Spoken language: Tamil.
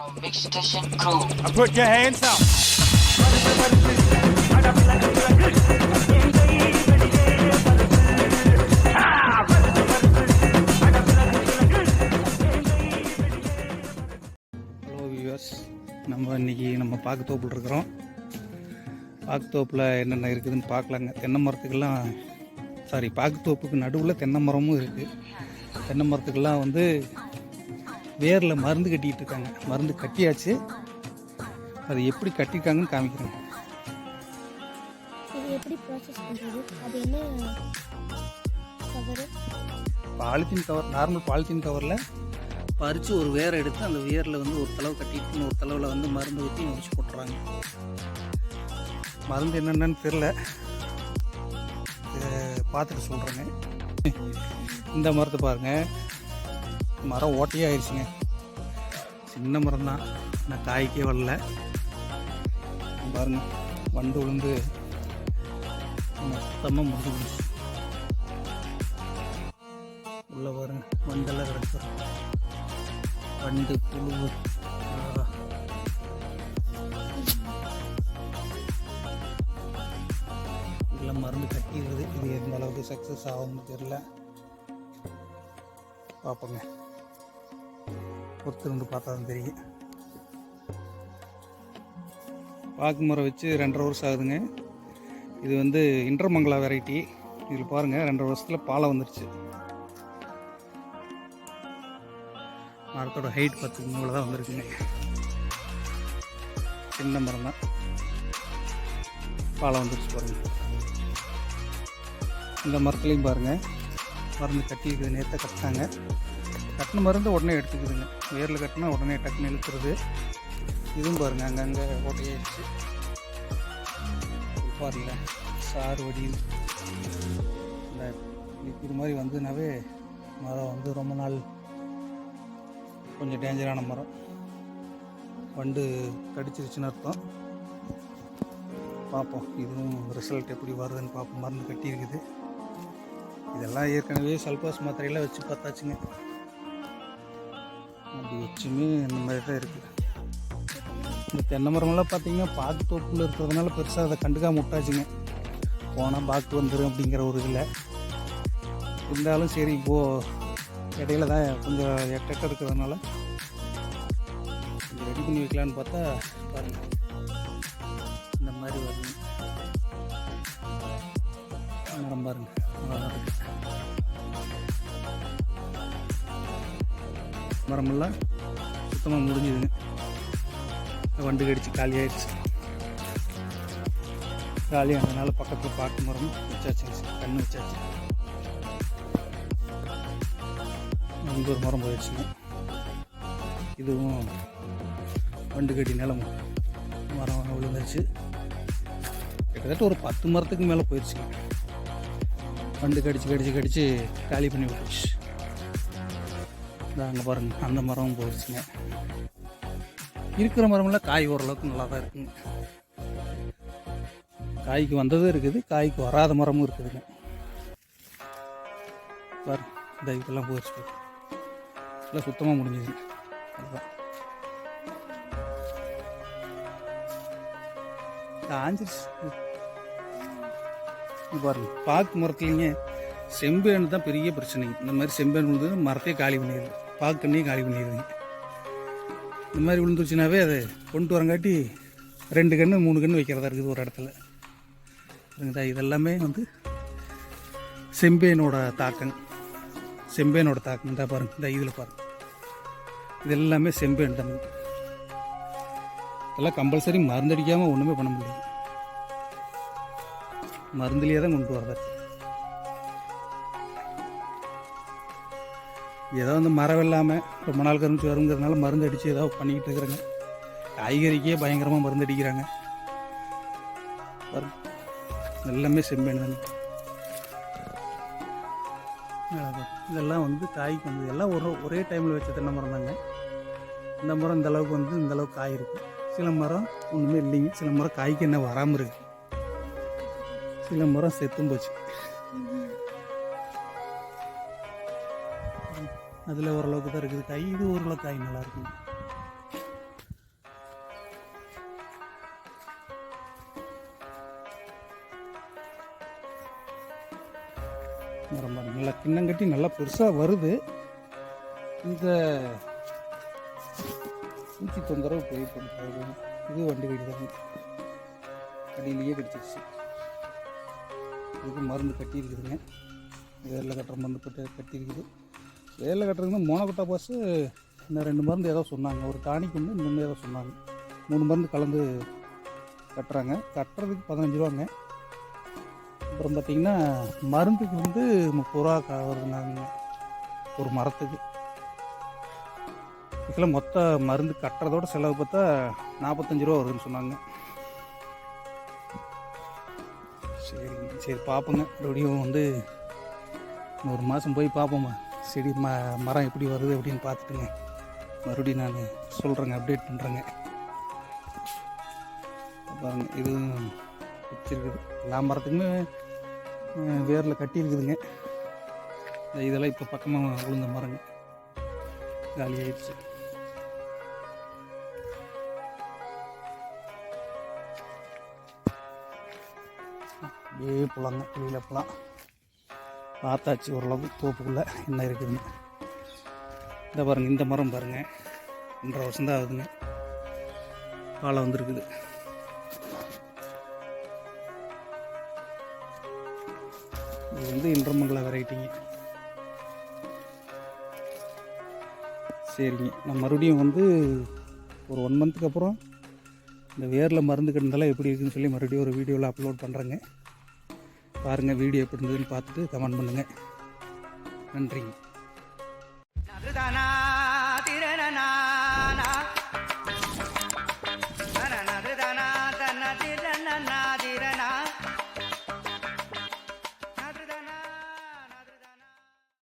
from Mix Station Crew. Put your hands up. Hello viewers நம்ம இன்னைக்கு நம்ம பாக்குத்தோப்பில் இருக்கிறோம் பாக்குத்தோப்பில் என்னென்ன இருக்குதுன்னு பார்க்கலாங்க தென்னை மரத்துக்கெல்லாம் சாரி பாக்குத்தோப்புக்கு நடுவில் தென்னை மரமும் இருக்குது தென்னை மரத்துக்கெல்லாம் வந்து வேரில் மருந்து கட்டிக்கிட்டு இருக்காங்க. மருந்து கட்டியாச்சு. அது எப்படி கட்டியிருக்காங்கன்னு cover polythene cover normal polythene கவரில் பறித்து ஒரு வேரை எடுத்து அந்த வேரில் வந்து ஒரு தளவு கட்டிட்டு ஒரு தளவில் வந்து மருந்து ஊற்றி முடிச்சு போட்டுறாங்க. மருந்து என்னென்னு தெரில பார்த்துட்டு சொல்கிறேங்க இந்த மரத்தை பாருங்கள் மரம் ஓட்டையே ஆயிடுச்சுங்க சின்ன மரம் தான் நான் காய்க்கே வரல. பாருங்க வண்டு விழுந்து மொத்தமாக முடிஞ்சு போச்சு. உள்ளே பாருங்க வண்டெல்லாம் கிடக்கு வண்டு புழு ஆ. மருந்து கட்டிடுது இது எந்த அளவுக்கு சக்ஸஸ் ஆகும்னு தெரியல. பார்ப்போங்க. பொறுத்து இருந்து பார்த்தா தான் தெரியும். பாக்கு மரம் வச்சு ரெண்டரை வருஷம் ஆகுதுங்க. இது வந்து இன்டர்மங்களா வெரைட்டி இதில் பாருங்கள் ரெண்டரை வருஷத்தில் பாலை வந்துருச்சு. மரத்தோட ஹைட் பத்துக்கு இவ்வளோ தான் வந்திருக்குங்க. சின்ன மரம் தான். பாலை வந்துருச்சு பாருங்கள் இந்த மரத்துலையும் பாருங்கள் மருந்து கட்டியிருக்குது நேரத்தை கட்டினாங்க. கட்டின மருந்து உடனே எடுத்துக்குதுங்க. வேரில் கட்டினா உடனே டக்குன்னு இழுத்துருது. இதுவும் பாருங்கள் அங்கங்கே ஓட்டையாயிடுச்சு. பாருல சாறு வடியும் இந்த இது மாதிரி வந்ததுனாவே மரம் வந்து ரொம்ப நாள் கொஞ்சம் டேஞ்சரான மரம். வண்டு கடிச்சிருச்சுன்னு அர்த்தம். பார்ப்போம் இதுவும் ரிசல்ட் எப்படி வருதுன்னு பார்ப்போம். மருந்து கட்டியிருக்குது. இதெல்லாம் ஏற்கனவே சல்பாஸ் மாத்திரையெல்லாம் வச்சு பார்த்தாச்சுங்க. அப்படி வச்சுமே இந்த மாதிரி தான் இருக்குது இந்த தென்னை மரமெல்லாம் பார்த்தீங்கன்னா பாக்கு தோப்பில் இருக்கிறதுனால பெருசாக அதை கண்டுக்காம விட்டாச்சுங்க. போனால் பாக்கு வந்துடும் அப்படிங்கிற ஒரு இதில். இருந்தாலும் சரி இப்போது இடையில தான் கொஞ்சம் எட்டெட்ட இருக்கிறதுனால கொஞ்சம் ரெடி பண்ணி வைக்கலான்னு பார்த்தா பாருங்கள் இந்த மாதிரி வருங்க மரம் பாருங்கள் நல்லா இருக்குது மரமெல்லாம் சுத்தமாக முடிஞ்சுதுங்க. வண்டு கடிச்சு காலி ஆயிடுச்சு. காலியானதுனால பக்கத்தில் பாட்டு மரம் வச்சாச்சு. கண்ணு வச்சாச்சு. அங்கே ஒரு மரம் போயிடுச்சுங்க. இதுவும் வண்டு கட்டி நிலம் மரம் விழுந்துருச்சு. கிட்டத்தட்ட ஒரு பத்து மரத்துக்கு மேலே போயிடுச்சுங்க. வண்டு கடிச்சு கடிச்சு கடிச்சு காலி பண்ணி விட்டுருச்சு. அங்கே பாருங்கள் அந்த மரமும் போயிடுச்சுங்க. இருக்கிற மரமெல்லாம் காய் ஓரளவுக்கு நல்லா தான் இருக்குங்க. காய்க்கு வந்ததும் இருக்குது காய்க்கு வராத மரமும் இருக்குதுங்க. பாரு இந்த இதெல்லாம் போயிடுச்சு எல்லாம் சுத்தமாக முடிஞ்சுது. அதுதான் காஞ்சிருச்சு பாருங்க பாக்கு மரத்துலேங்க செம்பேனு தான் பெரிய பிரச்சனை. இந்த மாதிரி செம்பேன் விழுந்து மரத்தையே காலி பண்ணிடுது. பாக்கண்ணையும் காலி பண்ணிடுதுங்க இந்த மாதிரி விழுந்துருச்சுனாவே அதை கொண்டு வரங்காட்டி ரெண்டு கன்று மூணு கன்று வைக்கிறதா இருக்குது ஒரு இடத்துல. புரியுதா? இதெல்லாமே வந்து செம்பேனோட தாக்கம். செம்பேனோட தாக்கம். இந்த பாருங்க. இந்த இதில் பாருங்க. இது எல்லாமே செம்பேன் தான். இதெல்லாம் கம்பல்சரி மருந்தடிக்காமல் ஒன்றுமே பண்ண முடியாது. மருந்துலேயே தான் கொண்டு வரதா? ஏதோ வந்து மரம் இல்லாமல் ரொம்ப நாள் கருமிச்சு வருங்கிறதுனால மருந்து அடித்து ஏதோ பண்ணிக்கிட்டு இருக்கிறாங்க. காய்கறிக்கே பயங்கரமாக மருந்து அடிக்கிறாங்க. எல்லாமே செம்பேன் இதெல்லாம் வந்து காய்க்கு வந்து எல்லாம் ஒரு ஒரே டைமில் வச்ச தென்னை மரம் தாங்க. இந்த மரம் இந்த அளவுக்கு வந்து இந்த அளவுக்கு காய் இருக்கும் சில மரம் ஒன்றுமே இல்லைங்க. சில மரம் காய்க்கு என்ன வராமல் இருக்கு. சில மரம் செத்தும் போச்சு. அதில் ஓரளவுக்கு தான் இருக்குது. காய் இது ஓரளவுக்கு காய் நல்லாயிருக்கும் மரம் நல்லா கிண்ணங்கட்டி நல்லா பெருசாக வருது. இந்த பூச்சி தொந்தரவு போய் பண்ணுறது இது வண்டி வெடிதான் அடியிலேயே கடிச்சிருச்சு. இது மருந்து கட்டியிருக்குதுங்க. வேரில் கட்டுற மருந்து போட்டு கட்டியிருக்குது. வேலை கட்டுறதுக்கு மோனோகொட்டா பாஸ் இந்த ரெண்டு மருந்து ஏதோ சொன்னாங்க. ஒரு டானிக் ஒன்று இன்னொன்று ஏதோ சொன்னாங்க. மூணு மருந்து கலந்து கட்டுறாங்க. கட்டுறதுக்கு பதினஞ்சு ரூபாங்க. அப்புறம் பார்த்தீங்கன்னா மருந்துக்கு வந்து முப்பது ரூபா க- வருதுனாங்க ஒரு மரத்துக்கு. இதுக்கெல்லாம் மொத்த மருந்து கட்டுறதோட செலவு பார்த்தா நாற்பத்தஞ்சு ரூபா வருதுன்னு சொன்னாங்க. சரிங்க. சரி பார்ப்போங்க மறுபடியும் வந்து ஒரு மாதம் போய் பார்ப்போம்மா செடி ம மரம் எப்படி வருது அப்படின்னு பார்த்துட்டுங்க. மறுபடியும் நான் சொல்கிறேங்க அப்டேட் பண்ணுறேங்க பாருங்க இது வச்சிருக்குது. எல்லா மரத்துக்குமே வேரில் கட்டி இருக்குதுங்க இதெல்லாம் இப்போ பக்கமாக விழுந்த மரங்க. காலி அப்படியே போலாங்க வெளியில் போகலாம் பார்த்தாச்சு ஓரளவு தோப்புக்குள்ளே என்ன இருக்குதுன்னு இந்த பாருங்க இந்த மரம் பாருங்கள் ஒன்றரை வருஷம் தான் ஆகுதுங்க. காலம் வந்திருக்குது. இது வந்து இன்றமங்கல வெரைட்டிங்க. சரிங்க. நான் மறுபடியும் வந்து ஒரு ஒன் மந்த்துக்கு அப்புறம் இந்த வேரில் மருந்து கிடந்தாலும் எப்படி இருக்குன்னு சொல்லி மறுபடியும் ஒரு வீடியோவில் அப்லோட் பண்ணுறேங்க பாருங்கள் வீடியோ எப்படி இருந்ததுன்னு பார்த்துட்டு கமெண்ட் பண்ணுங்கள் நன்றிங்க.